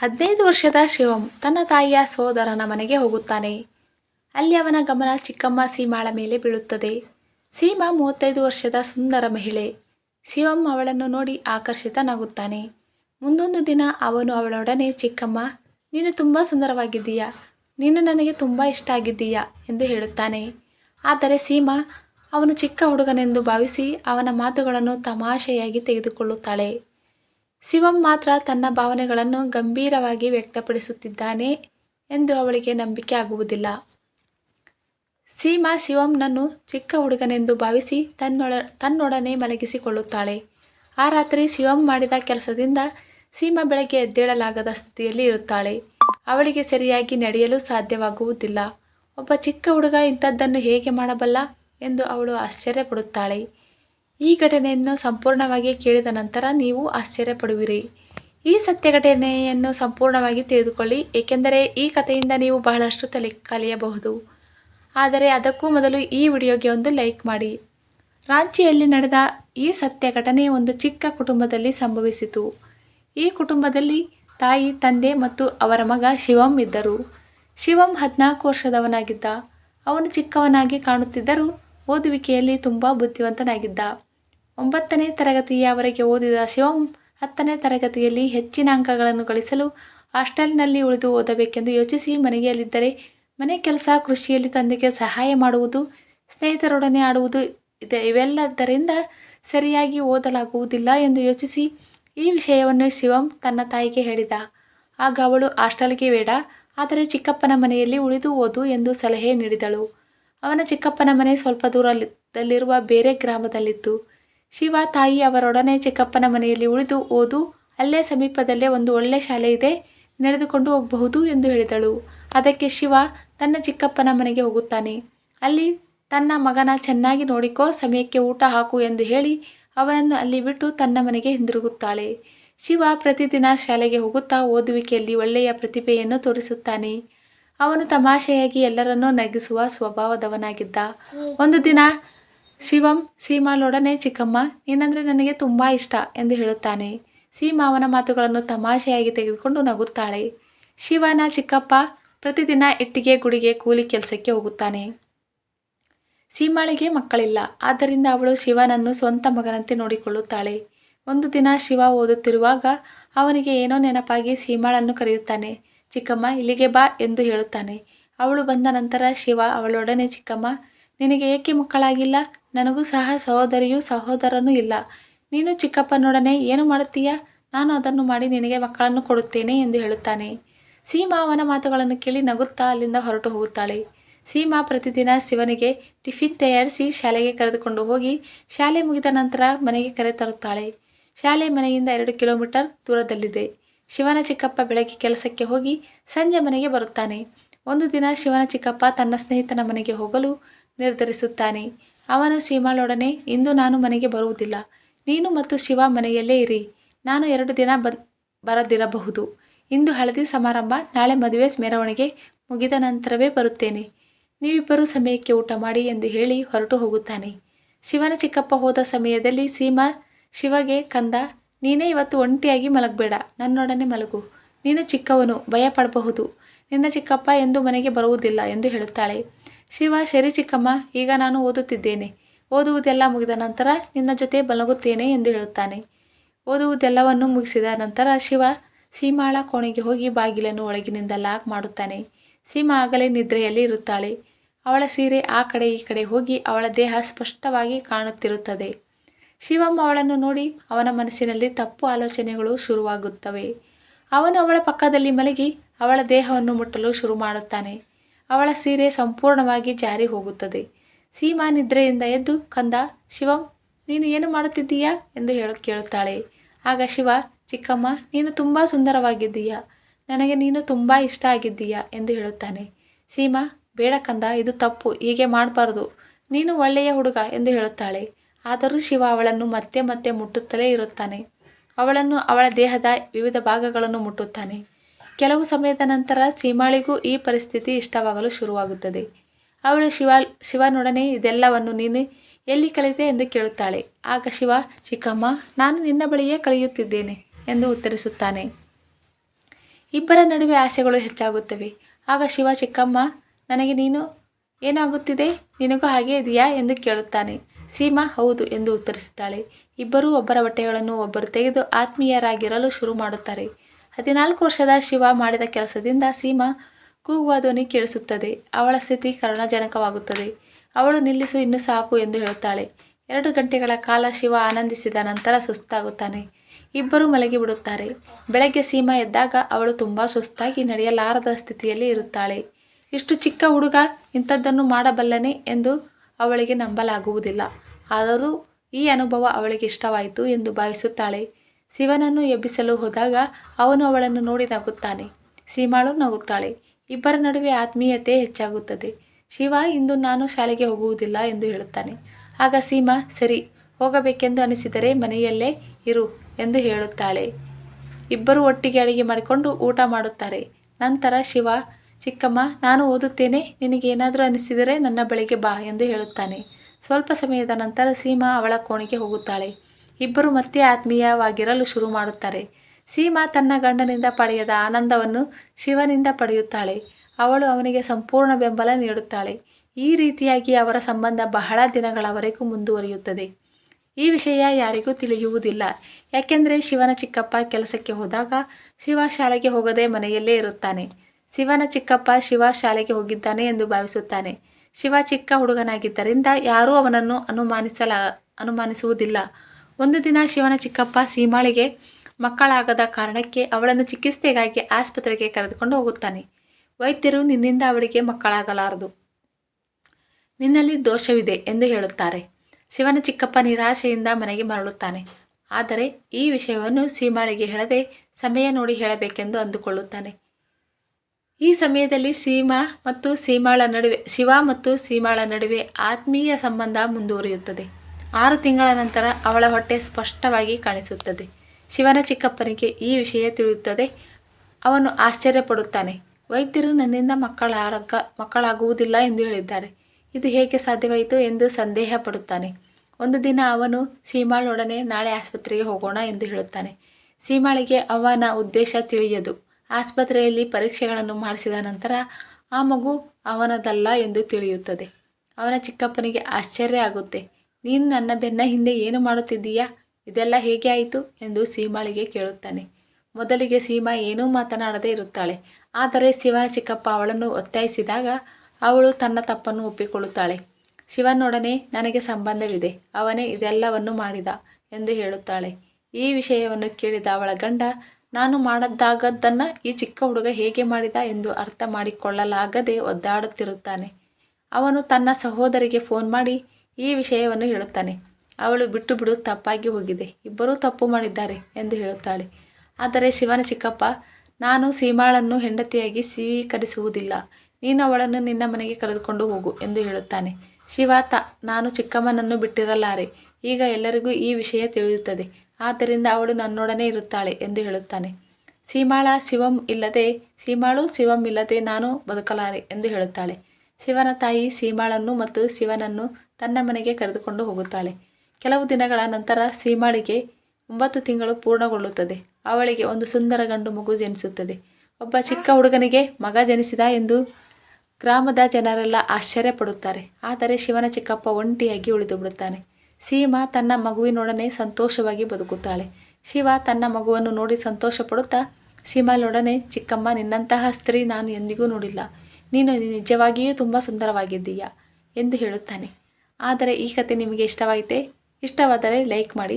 ಹದಿನೈದು ವರ್ಷದ ಶಿವಂ ತನ್ನ ತಾಯಿಯ ಸೋದರನ ಮನೆಗೆ ಹೋಗುತ್ತಾನೆ. ಅಲ್ಲಿ ಅವನ ಗಮನ ಚಿಕ್ಕಮ್ಮ ಸೀಮಾಳ ಮೇಲೆ ಬೀಳುತ್ತದೆ. ಸೀಮಾ ಮೂವತ್ತೈದು ವರ್ಷದ ಸುಂದರ ಮಹಿಳೆ. ಶಿವಂ ಅವಳನ್ನು ನೋಡಿ ಆಕರ್ಷಿತನಾಗುತ್ತಾನೆ. ಮುಂದೊಂದು ದಿನ ಅವನು ಅವಳೊಡನೆ, ಚಿಕ್ಕಮ್ಮ, ನೀನು ತುಂಬ ಸುಂದರವಾಗಿದ್ದೀಯಾ? ನೀನು ನನಗೆ ತುಂಬ ಇಷ್ಟ ಆಗಿದ್ದೀಯಾ? ಎಂದು ಹೇಳುತ್ತಾನೆ. ಆದರೆ ಸೀಮಾ, ಅವನು ಚಿಕ್ಕ ಹುಡುಗನೆಂದು ಭಾವಿಸಿ ಅವನ ಮಾತುಗಳನ್ನು ತಮಾಷೆಯಾಗಿ ತೆಗೆದುಕೊಳ್ಳುತ್ತಾಳೆ. ಶಿವಂ ಮಾತ್ರ ತನ್ನ ಭಾವನೆಗಳನ್ನು ಗಂಭೀರವಾಗಿ ವ್ಯಕ್ತಪಡಿಸುತ್ತಿದ್ದಾನೆ ಎಂದು ಅವಳಿಗೆ ನಂಬಿಕೆ ಆಗುವುದಿಲ್ಲ. ಸೀಮಾ ಶಿವಂನನ್ನು ಚಿಕ್ಕ ಹುಡುಗನೆಂದು ಭಾವಿಸಿ ತನ್ನೊಳ, ತನ್ನೊಡನೆ ಮಲಗಿಸಿಕೊಳ್ಳುತ್ತಾಳೆ. ಆ ರಾತ್ರಿ ಶಿವಂ ಮಾಡಿದ ಕೆಲಸದಿಂದ ಸೀಮಾ ಬೆಳಗ್ಗೆ ಎದ್ದೇಳಲಾಗದ ಸ್ಥಿತಿಯಲ್ಲಿ ಇರುತ್ತಾಳೆ. ಅವಳಿಗೆ ಸರಿಯಾಗಿ ನಡೆಯಲು ಸಾಧ್ಯವಾಗುವುದಿಲ್ಲ. ಒಬ್ಬ ಚಿಕ್ಕ ಹುಡುಗ ಇಂಥದ್ದನ್ನು ಹೇಗೆ ಮಾಡಬಲ್ಲ ಎಂದು ಅವಳು ಆಶ್ಚರ್ಯಪಡುತ್ತಾಳೆ. ಈ ಘಟನೆಯನ್ನು ಸಂಪೂರ್ಣವಾಗಿ ಕೇಳಿದ ನಂತರ ನೀವು ಆಶ್ಚರ್ಯಪಡುವಿರಿ. ಈ ಸತ್ಯ ಘಟನೆಯನ್ನು ಸಂಪೂರ್ಣವಾಗಿ ತಿಳಿದುಕೊಳ್ಳಿ, ಏಕೆಂದರೆ ಈ ಕಥೆಯಿಂದ ನೀವು ಬಹಳಷ್ಟು ತಲೆ ಕಲಿಯಬಹುದು. ಆದರೆ ಅದಕ್ಕೂ ಮೊದಲು ಈ ವಿಡಿಯೋಗೆ ಒಂದು ಲೈಕ್ ಮಾಡಿ. ರಾಂಚಿಯಲ್ಲಿ ನಡೆದ ಈ ಸತ್ಯ ಘಟನೆ ಒಂದು ಚಿಕ್ಕ ಕುಟುಂಬದಲ್ಲಿ ಸಂಭವಿಸಿತು. ಈ ಕುಟುಂಬದಲ್ಲಿ ತಾಯಿ, ತಂದೆ ಮತ್ತು ಅವರ ಮಗ ಶಿವಂ ಇದ್ದರು. ಶಿವಂ ಹದಿನಾಲ್ಕು ವರ್ಷದವನಾಗಿದ್ದ. ಅವನು ಚಿಕ್ಕವನಾಗಿ ಕಾಣುತ್ತಿದ್ದರೂ ಓದುವಿಕೆಯಲ್ಲಿ ತುಂಬ ಬುದ್ಧಿವಂತನಾಗಿದ್ದ. ಒಂಬತ್ತನೇ ತರಗತಿಯವರೆಗೆ ಓದಿದ ಶಿವಂ ಹತ್ತನೇ ತರಗತಿಯಲ್ಲಿ ಹೆಚ್ಚಿನ ಅಂಕಗಳನ್ನು ಗಳಿಸಲು ಹಾಸ್ಟೆಲ್ನಲ್ಲಿ ಉಳಿದು ಓದಬೇಕೆಂದು ಯೋಚಿಸಿ ಮನೆಯಲ್ಲಿದ್ದರೆ ಮನೆ ಕೆಲಸ, ಕೃಷಿಯಲ್ಲಿ ತಂದೆಗೆ ಸಹಾಯ ಮಾಡುವುದು, ಸ್ನೇಹಿತರೊಡನೆ ಆಡುವುದು ಇದೆ. ಇವೆಲ್ಲದರಿಂದ ಸರಿಯಾಗಿ ಓದಲಾಗುವುದಿಲ್ಲ ಎಂದು ಯೋಚಿಸಿ ಈ ವಿಷಯವನ್ನು ಶಿವಂ ತನ್ನ ತಾಯಿಗೆ ಹೇಳಿದ. ಆಗ ಅವಳು, ಹಾಸ್ಟೆಲ್ಗೆ ಬೇಡ, ಆದರೆ ಚಿಕ್ಕಪ್ಪನ ಮನೆಯಲ್ಲಿ ಉಳಿದು ಓದು ಎಂದು ಸಲಹೆ ನೀಡಿದಳು. ಅವನ ಚಿಕ್ಕಪ್ಪನ ಮನೆ ಸ್ವಲ್ಪ ದೂರದಲ್ಲಿರುವ ಬೇರೆ ಗ್ರಾಮದಲ್ಲಿತ್ತು. ಶಿವ ತಾಯಿ ಅವರೊಡನೆ ಚಿಕ್ಕಪ್ಪನ ಮನೆಯಲ್ಲಿ ಉಳಿದು ಓದು, ಅಲ್ಲೇ ಸಮೀಪದಲ್ಲೇ ಒಂದು ಒಳ್ಳೆ ಶಾಲೆ ಇದೆ, ನಡೆದುಕೊಂಡು ಹೋಗಬಹುದು ಎಂದು ಹೇಳಿದಳು. ಅದಕ್ಕೆ ಶಿವ ತನ್ನ ಚಿಕ್ಕಪ್ಪನ ಮನೆಗೆ ಹೋಗುತ್ತಾನೆ. ಅಲ್ಲಿ ತನ್ನ ಮಗನ ಚೆನ್ನಾಗಿ ನೋಡಿಕೋ, ಸಮಯಕ್ಕೆ ಊಟ ಹಾಕು ಎಂದು ಹೇಳಿ ಅವನನ್ನು ಅಲ್ಲಿ ಬಿಟ್ಟು ತನ್ನ ಮನೆಗೆ ಹಿಂದಿರುಗುತ್ತಾಳೆ. ಶಿವ ಪ್ರತಿದಿನ ಶಾಲೆಗೆ ಹೋಗುತ್ತಾ ಓದುವಿಕೆಯಲ್ಲಿ ಒಳ್ಳೆಯ ಪ್ರತಿಭೆಯನ್ನು ತೋರಿಸುತ್ತಾನೆ. ಅವನು ತಮಾಷೆಯಾಗಿ ಎಲ್ಲರನ್ನೂ ನಗಿಸುವ ಸ್ವಭಾವದವನಾಗಿದ್ದ. ಒಂದು ದಿನ ಶಿವಂ ಸೀಮಾಳೊಡನೆ ಚಿಕ್ಕಮ್ಮ, ನೀನಂದರೆ ನನಗೆ ತುಂಬ ಇಷ್ಟ ಎಂದು ಹೇಳುತ್ತಾನೆ. ಸೀಮಾ ಅವನ ಮಾತುಗಳನ್ನು ತಮಾಷೆಯಾಗಿ ತೆಗೆದುಕೊಂಡು ನಗುತ್ತಾಳೆ. ಶಿವನ ಚಿಕ್ಕಪ್ಪ ಪ್ರತಿದಿನ ಇಟ್ಟಿಗೆ, ಗುಡಿಗೆ, ಕೂಲಿ ಕೆಲಸಕ್ಕೆ ಹೋಗುತ್ತಾನೆ. ಸೀಮಾಳಿಗೆ ಮಕ್ಕಳಿಲ್ಲ. ಆದ್ದರಿಂದ ಅವಳು ಶಿವನನ್ನು ಸ್ವಂತ ಮಗನಂತೆ ನೋಡಿಕೊಳ್ಳುತ್ತಾಳೆ. ಒಂದು ದಿನ ಶಿವ ಓದುತ್ತಿರುವಾಗ ಅವನಿಗೆ ಏನೋ ನೆನಪಾಗಿ ಸೀಮಾಳನ್ನು ಕರೆಯುತ್ತಾನೆ. ಚಿಕ್ಕಮ್ಮ, ಇಲ್ಲಿಗೆ ಬಾ ಎಂದು ಹೇಳುತ್ತಾನೆ. ಅವಳು ಬಂದ ನಂತರ ಶಿವ, ಅವಳೊಡನೆ ಚಿಕ್ಕಮ್ಮ, ನಿನಗೆ ಏಕೆ ಮಕ್ಕಳಾಗಿಲ್ಲ? ನನಗೂ ಸಹ ಸಹೋದರಿಯೂ ಸಹೋದರನೂ ಇಲ್ಲ. ನೀನು ಚಿಕ್ಕಪ್ಪನೊಡನೆ ಏನು ಮಾಡುತ್ತೀಯಾ? ನಾನು ಅದನ್ನು ಮಾಡಿ ನಿನಗೆ ಮಕ್ಕಳನ್ನು ಕೊಡುತ್ತೇನೆ ಎಂದು ಹೇಳುತ್ತಾನೆ. ಸೀಮಾ ಅವನ ಮಾತುಗಳನ್ನು ಕೇಳಿ ನಗುತ್ತಾ ಅಲ್ಲಿಂದ ಹೊರಟು ಹೋಗುತ್ತಾಳೆ. ಸೀಮಾ ಪ್ರತಿದಿನ ಶಿವನಿಗೆ ಟಿಫಿನ್ ತಯಾರಿಸಿ ಶಾಲೆಗೆ ಕರೆದುಕೊಂಡು ಹೋಗಿ ಶಾಲೆ ಮುಗಿದ ನಂತರ ಮನೆಗೆ ಕರೆತರುತ್ತಾಳೆ ಶಾಲೆ ಮನೆಯಿಂದ ಎರಡು ಕಿಲೋಮೀಟರ್ ದೂರದಲ್ಲಿದೆ. ಶಿವನ ಚಿಕ್ಕಪ್ಪ ಬೆಳಗ್ಗೆ ಕೆಲಸಕ್ಕೆ ಹೋಗಿ ಸಂಜೆ ಮನೆಗೆ ಬರುತ್ತಾನೆ. ಒಂದು ದಿನ ಶಿವನ ಚಿಕ್ಕಪ್ಪ ತನ್ನ ಸ್ನೇಹಿತನ ಮನೆಗೆ ಹೋಗಲು ನಿರ್ಧರಿಸುತ್ತಾನೆ. ಅವನು ಸೀಮಾಳೊಡನೆ ಇಂದು ನಾನು ಮನೆಗೆ ಬರುವುದಿಲ್ಲ. ನೀನು ಮತ್ತು ಶಿವ ಮನೆಯಲ್ಲೇ ಇರಿ. ನಾನು ಎರಡು ದಿನ ಬರದಿರಬಹುದು. ಇಂದು ಹಳದಿ ಸಮಾರಂಭ, ನಾಳೆ ಮದುವೆ ಮೆರವಣಿಗೆ ಮುಗಿದ ನಂತರವೇ ಬರುತ್ತೇನೆ. ನೀವಿಬ್ಬರೂ ಸಮಯಕ್ಕೆ ಊಟ ಮಾಡಿ ಎಂದು ಹೇಳಿ ಹೊರಟು ಹೋಗುತ್ತಾನೆ. ಶಿವನ ಚಿಕ್ಕಪ್ಪ ಹೋದ ಸಮಯದಲ್ಲಿ ಸೀಮಾ ಶಿವಗೆ ಕಂದ, ನೀನೇ ಇವತ್ತು ಒಂಟಿಯಾಗಿ ಮಲಗಬೇಡ. ನನ್ನೊಡನೆ ಮಲಗು. ನೀನು ಚಿಕ್ಕವನು ಭಯ ಪಡಬಹುದು ನಿನ್ನ ಚಿಕ್ಕಪ್ಪ ಎಂದು ಮನೆಗೆ ಬರುವುದಿಲ್ಲ ಎಂದು ಹೇಳುತ್ತಾಳೆ. ಶಿವ ಸರಿ ಚಿಕ್ಕಮ್ಮ, ಈಗ ನಾನು ಓದುತ್ತಿದ್ದೇನೆ. ಓದುವುದೆಲ್ಲ ಮುಗಿದ ನಂತರ ನಿನ್ನ ಜೊತೆ ಬಲಗುತ್ತೇನೆ ಎಂದು ಹೇಳುತ್ತಾನೆ. ಓದುವುದೆಲ್ಲವನ್ನು ಮುಗಿಸಿದ ನಂತರ ಶಿವ ಸೀಮಾಳ ಕೋಣೆಗೆ ಹೋಗಿ ಬಾಗಿಲನ್ನು ಒಳಗಿನಿಂದ ಲಾಕ್ ಮಾಡುತ್ತಾನೆ. ಸೀಮಾ ಆಗಲೇ ನಿದ್ರೆಯಲ್ಲಿ ಇರುತ್ತಾಳೆ. ಅವಳ ಸೀರೆ ಆ ಕಡೆ ಈ ಕಡೆ ಹೋಗಿ ಅವಳ ದೇಹ ಸ್ಪಷ್ಟವಾಗಿ ಕಾಣುತ್ತಿರುತ್ತದೆ. ಶಿವಮ್ಮ ಅವಳನ್ನು ನೋಡಿ ಅವನ ಮನಸ್ಸಿನಲ್ಲಿ ತಪ್ಪು ಆಲೋಚನೆಗಳು ಶುರುವಾಗುತ್ತವೆ. ಅವನು ಅವಳ ಪಕ್ಕದಲ್ಲಿ ಮಲಗಿ ಅವಳ ದೇಹವನ್ನು ಮುಟ್ಟಲು ಶುರು ಮಾಡುತ್ತಾನೆ. ಅವಳ ಸೀರೆ ಸಂಪೂರ್ಣವಾಗಿ ಜಾರಿ ಹೋಗುತ್ತದೆ. ಸೀಮಾ ನಿದ್ರೆಯಿಂದ ಎದ್ದು, ಕಂದ, ಶಿವಂ, ನೀನು ಏನು ಮಾಡುತ್ತಿದ್ದೀಯಾ? ಎಂದು ಹೇಳ, ಕೇಳುತ್ತಾಳೆ. ಆಗ ಶಿವ, ಚಿಕ್ಕಮ್ಮ, ನೀನು ತುಂಬ ಸುಂದರವಾಗಿದ್ದೀಯಾ? ನನಗೆ ನೀನು ತುಂಬ ಇಷ್ಟ ಆಗಿದ್ದೀಯಾ? ಎಂದು ಹೇಳುತ್ತಾನೆ. ಸೀಮಾ, ಬೇಡ ಕಂದ, ಇದು ತಪ್ಪು, ಹೀಗೆ ಮಾಡಬಾರ್ದು. ನೀನು ಒಳ್ಳೆಯ ಹುಡುಗ ಎಂದು ಹೇಳುತ್ತಾಳೆ. ಆದರೂ ಶಿವ ಅವಳನ್ನು ಮತ್ತೆ ಮತ್ತೆ ಮುಟ್ಟುತ್ತಲೇ ಇರುತ್ತಾನೆ. ಅವಳನ್ನು ಅವಳ ದೇಹದ ವಿವಿಧ ಭಾಗಗಳನ್ನು ಮುಟ್ಟುತ್ತಾನೆ. ಕೆಲವು ಸಮಯದ ನಂತರ ಸೀಮಾಳಿಗೂ ಈ ಪರಿಸ್ಥಿತಿ ಇಷ್ಟವಾಗಲು ಶುರುವಾಗುತ್ತದೆ. ಅವಳು ಶಿವ, ಶಿವನೊಡನೆ ಇದೆಲ್ಲವನ್ನು ನೀನು ಎಲ್ಲಿ ಕಲಿತೆ ಎಂದು ಕೇಳುತ್ತಾಳೆ. ಆಗ ಶಿವ, ಚಿಕ್ಕಮ್ಮ, ನಾನು ನಿನ್ನ ಬಳಿಯೇ ಕಲಿಯುತ್ತಿದ್ದೇನೆ ಎಂದು ಉತ್ತರಿಸುತ್ತಾನೆ. ಇಬ್ಬರ ನಡುವೆ ಆಸೆಗಳು ಹೆಚ್ಚಾಗುತ್ತವೆ. ಆಗ ಶಿವ, ಚಿಕ್ಕಮ್ಮ, ನನಗೆ ನೀನು ಏನಾಗುತ್ತಿದೆ? ನಿನಗೂ ಹಾಗೆ ಇದೆಯಾ ಎಂದು ಕೇಳುತ್ತಾನೆ. ಸೀಮಾ, ಹೌದು ಎಂದು ಉತ್ತರಿಸುತ್ತಾಳೆ. ಇಬ್ಬರೂ ಒಬ್ಬರ ಬಟ್ಟೆಗಳನ್ನು ಒಬ್ಬರು ತೆಗೆದು ಆತ್ಮೀಯರಾಗಿರಲು ಶುರು ಮಾಡುತ್ತಾರೆ. ಹದಿನಾಲ್ಕು ವರ್ಷದ ಶಿವ ಮಾಡಿದ ಕೆಲಸದಿಂದ ಸೀಮಾ ಕೂಗುವ ಧ್ವನಿ ಕೇಳಿಸುತ್ತದೆ. ಅವಳ ಸ್ಥಿತಿ ಕರುಣಾಜನಕವಾಗುತ್ತದೆ. ಅವಳು ನಿಲ್ಲಿಸು, ಇನ್ನು ಸಾಕು ಎಂದು ಹೇಳುತ್ತಾಳೆ. ಎರಡು ಗಂಟೆಗಳ ಕಾಲ ಶಿವ ಆನಂದಿಸಿದ ನಂತರ ಸುಸ್ತಾಗುತ್ತಾನೆ. ಇಬ್ಬರು ಮಲಗಿ ಬಿಡುತ್ತಾರೆ. ಬೆಳಗ್ಗೆ ಸೀಮಾ ಎದ್ದಾಗ ಅವಳು ತುಂಬ ಸುಸ್ತಾಗಿ ನಡೆಯಲಾರದ ಸ್ಥಿತಿಯಲ್ಲಿ ಇರುತ್ತಾಳೆ. ಇಷ್ಟು ಚಿಕ್ಕ ಹುಡುಗ ಇಂಥದ್ದನ್ನು ಮಾಡಬಲ್ಲನೆ ಎಂದು ಅವಳಿಗೆ ನಂಬಲಾಗುವುದಿಲ್ಲ. ಆದರೂ ಈ ಅನುಭವ ಅವಳಿಗೆ ಇಷ್ಟವಾಯಿತು ಎಂದು ಭಾವಿಸುತ್ತಾಳೆ. ಶಿವನನ್ನು ಎಬ್ಬಿಸಲು ಹೋದಾಗ ಅವನು ಅವಳನ್ನು ನೋಡಿ ನಗುತ್ತಾನೆ. ಸೀಮಾಳು ನಗುತ್ತಾಳೆ. ಇಬ್ಬರ ನಡುವೆ ಆತ್ಮೀಯತೆ ಹೆಚ್ಚಾಗುತ್ತದೆ. ಶಿವ, ಇಂದು ನಾನು ಶಾಲೆಗೆ ಹೋಗುವುದಿಲ್ಲ ಎಂದು ಹೇಳುತ್ತಾನೆ. ಆಗ ಸೀಮಾ, ಸರಿ, ಹೋಗಬೇಕೆಂದು ಅನಿಸಿದರೆ ಮನೆಯಲ್ಲೇ ಇರು ಎಂದು ಹೇಳುತ್ತಾಳೆ. ಇಬ್ಬರು ಒಟ್ಟಿಗೆ ಅಡಿಗೆ ಮಾಡಿಕೊಂಡು ಊಟ ಮಾಡುತ್ತಾರೆ. ನಂತರ, ಶಿವ, ಚಿಕ್ಕಮ್ಮ, ನಾನು ಓದುತ್ತೇನೆ. ನಿನಗೇನಾದರೂ ಅನಿಸಿದರೆ ನನ್ನ ಬಳಿಗೆ ಬಾ ಎಂದು ಹೇಳುತ್ತಾನೆ. ಸ್ವಲ್ಪ ಸಮಯದ ನಂತರ ಸೀಮಾ ಅವಳ ಕೋಣೆಗೆ ಹೋಗುತ್ತಾಳೆ. ಇಬ್ಬರು ಮತ್ತೆ ಆತ್ಮೀಯವಾಗಿರಲು ಶುರು ಮಾಡುತ್ತಾರೆ ಸೀಮಾ ತನ್ನ ಗಂಡನಿಂದ ಪಡೆಯದ ಆನಂದವನ್ನು ಶಿವನಿಂದ ಪಡೆಯುತ್ತಾಳೆ. ಅವಳು ಅವನಿಗೆ ಸಂಪೂರ್ಣ ಬೆಂಬಲ ನೀಡುತ್ತಾಳೆ. ಈ ರೀತಿಯಾಗಿ ಅವರ ಸಂಬಂಧ ಬಹಳ ದಿನಗಳವರೆಗೂ ಮುಂದುವರಿಯುತ್ತದೆ. ಈ ವಿಷಯ ಯಾರಿಗೂ ತಿಳಿಯುವುದಿಲ್ಲ. ಯಾಕೆಂದರೆ ಶಿವನ ಚಿಕ್ಕಪ್ಪ ಕೆಲಸಕ್ಕೆ ಹೋದಾಗ ಶಿವ ಶಾಲೆಗೆ ಹೋಗದೆ ಮನೆಯಲ್ಲೇ ಇರುತ್ತಾನೆ. ಶಿವನ ಚಿಕ್ಕಪ್ಪ ಶಿವ ಶಾಲೆಗೆ ಹೋಗಿದ್ದಾನೆ ಎಂದು ಭಾವಿಸುತ್ತಾನೆ. ಶಿವ ಚಿಕ್ಕ ಹುಡುಗನಾಗಿದ್ದರಿಂದ ಯಾರೂ ಅವನನ್ನು ಅನುಮಾನಿಸಲ, ಅನುಮಾನಿಸುವುದಿಲ್ಲ. ಒಂದು ದಿನ ಶಿವನ ಚಿಕ್ಕಪ್ಪ ಸೀಮಾಳಿಗೆ ಮಕ್ಕಳಾಗದ ಕಾರಣಕ್ಕೆ ಅವಳನ್ನು ಚಿಕಿತ್ಸೆಗಾಗಿ ಆಸ್ಪತ್ರೆಗೆ ಕರೆದುಕೊಂಡು ಹೋಗುತ್ತಾನೆ. ವೈದ್ಯರು ನಿನ್ನಿಂದ ಅವಳಿಗೆ ಮಕ್ಕಳಾಗಲಾರದು. ನಿನ್ನಲ್ಲಿ ದೋಷವಿದೆ ಎಂದು ಹೇಳುತ್ತಾರೆ. ಶಿವನ ಚಿಕ್ಕಪ್ಪ ನಿರಾಶೆಯಿಂದ ಮನೆಗೆ ಮರಳುತ್ತಾನೆ. ಆದರೆ ಈ ವಿಷಯವನ್ನು ಸೀಮಾಳಿಗೆ ಹೇಳದೆ ಸಮಯ ನೋಡಿ ಹೇಳಬೇಕೆಂದು ಅಂದುಕೊಳ್ಳುತ್ತಾನೆ. ಈ ಸಮಯದಲ್ಲಿ ಸೀಮಾ ಮತ್ತು ಸೀಮಾಳ ನಡುವೆ ಶಿವ ಮತ್ತು ಸೀಮಾಳ ನಡುವೆ ಆತ್ಮೀಯ ಸಂಬಂಧ ಮುಂದುವರಿಯುತ್ತದೆ. ಆರು ತಿಂಗಳ ನಂತರ ಅವಳ ಹೊಟ್ಟೆ ಸ್ಪಷ್ಟವಾಗಿ ಕಾಣಿಸುತ್ತದೆ. ಶಿವನ ಚಿಕ್ಕಪ್ಪನಿಗೆ ಈ ವಿಷಯ ತಿಳಿಯುತ್ತದೆ. ಅವನು ಆಶ್ಚರ್ಯಪಡುತ್ತಾನೆ. ವೈದ್ಯರು ನನ್ನಿಂದ ಮಕ್ಕಳಾಗ ಮಕ್ಕಳಾಗುವುದಿಲ್ಲ ಎಂದು ಹೇಳಿದ್ದಾರೆ. ಇದು ಹೇಗೆ ಸಾಧ್ಯವಾಯಿತು ಎಂದು ಸಂದೇಹ ಪಡುತ್ತಾನೆ ಒಂದು ದಿನ ಅವನು ಸೀಮಾಳೊಡನೆ ನಾಳೆ ಆಸ್ಪತ್ರೆಗೆ ಹೋಗೋಣ ಎಂದು ಹೇಳುತ್ತಾನೆ. ಸೀಮಾಳಿಗೆ ಅವನ ಉದ್ದೇಶ ತಿಳಿಯದು. ಆಸ್ಪತ್ರೆಯಲ್ಲಿ ಪರೀಕ್ಷೆಗಳನ್ನು ಮಾಡಿಸಿದ ನಂತರ ಆ ಮಗು ಅವನದಲ್ಲ ಎಂದು ತಿಳಿಯುತ್ತದೆ. ಅವನ ಚಿಕ್ಕಪ್ಪನಿಗೆ ಆಶ್ಚರ್ಯ ಆಗುತ್ತೆ. ನೀನು ನನ್ನ ಬೆನ್ನ ಹಿಂದೆ ಏನು ಮಾಡುತ್ತಿದ್ದೀಯಾ? ಇದೆಲ್ಲ ಹೇಗೆ ಆಯಿತು? ಎಂದು ಸೀಮಾಳಿಗೆ ಕೇಳುತ್ತಾನೆ. ಮೊದಲಿಗೆ ಸೀಮಾ ಏನೂ ಮಾತನಾಡದೇ ಇರುತ್ತಾಳೆ. ಆದರೆ ಶಿವನ ಚಿಕ್ಕಪ್ಪ ಅವಳನ್ನು ಒತ್ತಾಯಿಸಿದಾಗ ಅವಳು ತನ್ನ ತಪ್ಪನ್ನು ಒಪ್ಪಿಕೊಳ್ಳುತ್ತಾಳೆ. ಶಿವನೊಡನೆ ನನಗೆ ಸಂಬಂಧವಿದೆ. ಅವನೇ ಇದೆಲ್ಲವನ್ನು ಮಾಡಿದ ಎಂದು ಹೇಳುತ್ತಾಳೆ. ಈ ವಿಷಯವನ್ನು ಕೇಳಿದ ಅವಳ ಗಂಡ, ನಾನು ಮಾಡದ್ದಾಗದ್ದನ್ನು ಈ ಚಿಕ್ಕ ಹುಡುಗ ಹೇಗೆ ಮಾಡಿದ ಎಂದು ಅರ್ಥ ಮಾಡಿಕೊಳ್ಳಲಾಗದೆ ಒದ್ದಾಡುತ್ತಿರುತ್ತಾನೆ. ಅವನು ತನ್ನ ಸಹೋದರಿಗೆ ಫೋನ್ ಮಾಡಿ ಈ ವಿಷಯವನ್ನು ಹೇಳುತ್ತಾನೆ. ಅವಳು ಬಿಟ್ಟು ಬಿಡು, ತಪ್ಪಾಗಿ ಹೋಗಿದೆ. ಇಬ್ಬರೂ ತಪ್ಪು ಮಾಡಿದ್ದಾರೆ ಎಂದು ಹೇಳುತ್ತಾಳೆ. ಆದರೆ ಶಿವನ ಚಿಕ್ಕಪ್ಪ, ನಾನು ಸೀಮಾಳನ್ನು ಹೆಂಡತಿಯಾಗಿ ಸ್ವೀಕರಿಸುವುದಿಲ್ಲ. ನೀನು ಅವಳನ್ನು ನಿನ್ನ ಮನೆಗೆ ಕರೆದುಕೊಂಡು ಹೋಗು ಎಂದು ಹೇಳುತ್ತಾನೆ. ಶಿವ ನಾನು ಚಿಕ್ಕಮ್ಮನನ್ನು ಬಿಟ್ಟಿರಲಾರೆ. ಈಗ ಎಲ್ಲರಿಗೂ ಈ ವಿಷಯ ತಿಳಿಯುತ್ತದೆ. ಆದ್ದರಿಂದ ಅವಳು ನನ್ನೊಡನೆ ಇರುತ್ತಾಳೆ ಎಂದು ಹೇಳುತ್ತಾನೆ. ಸೀಮಾಳ, ಶಿವಂ ಇಲ್ಲದೆ, ಸೀಮಾಳು, ಶಿವಂ ಇಲ್ಲದೆ ನಾನು ಬದುಕಲಾರೆ ಎಂದು ಹೇಳುತ್ತಾಳೆ. ಶಿವನ ತಾಯಿ ಸೀಮಾಳನ್ನು ಮತ್ತು ಶಿವನನ್ನು ತನ್ನ ಮನೆಗೆ ಕರೆದುಕೊಂಡು ಹೋಗುತ್ತಾಳೆ. ಕೆಲವು ದಿನಗಳ ನಂತರ ಸೀಮಾಳಿಗೆ ಒಂಬತ್ತು ತಿಂಗಳು ಪೂರ್ಣಗೊಳ್ಳುತ್ತದೆ. ಅವಳಿಗೆ ಒಂದು ಸುಂದರ ಗಂಡು ಮಗು ಜನಿಸುತ್ತದೆ. ಒಬ್ಬ ಚಿಕ್ಕ ಹುಡುಗನಿಗೆ ಮಗ ಜನಿಸಿದ ಎಂದು ಗ್ರಾಮದ ಜನರೆಲ್ಲ ಆಶ್ಚರ್ಯಪಡುತ್ತಾರೆ. ಆದರೆ ಶಿವನ ಚಿಕ್ಕಪ್ಪ ಒಂಟಿಯಾಗಿ ಉಳಿದು ಬಿಡುತ್ತಾನೆ ಸೀಮಾ ತನ್ನ ಮಗುವಿನೊಡನೆ ಸಂತೋಷವಾಗಿ ಬದುಕುತ್ತಾಳೆ. ಶಿವ ತನ್ನ ಮಗುವನ್ನು ನೋಡಿ ಸಂತೋಷ ಪಡುತ್ತಾ ಸೀಮಾಲೊಡನೆ ಚಿಕ್ಕಮ್ಮ, ನಿನ್ನಂತಹ ಸ್ತ್ರೀ ನಾನು ಎಂದಿಗೂ ನೋಡಿಲ್ಲ. ನೀನು ನಿಜವಾಗಿಯೂ ತುಂಬ ಸುಂದರವಾಗಿದ್ದೀಯಾ? ಎಂದು ಹೇಳುತ್ತಾನೆ. ಆದರೆ ಈ ಕತೆ ನಿಮಗೆ ಇಷ್ಟವಾಯಿತೆ? ಇಷ್ಟವಾದರೆ ಲೈಕ್ ಮಾಡಿ.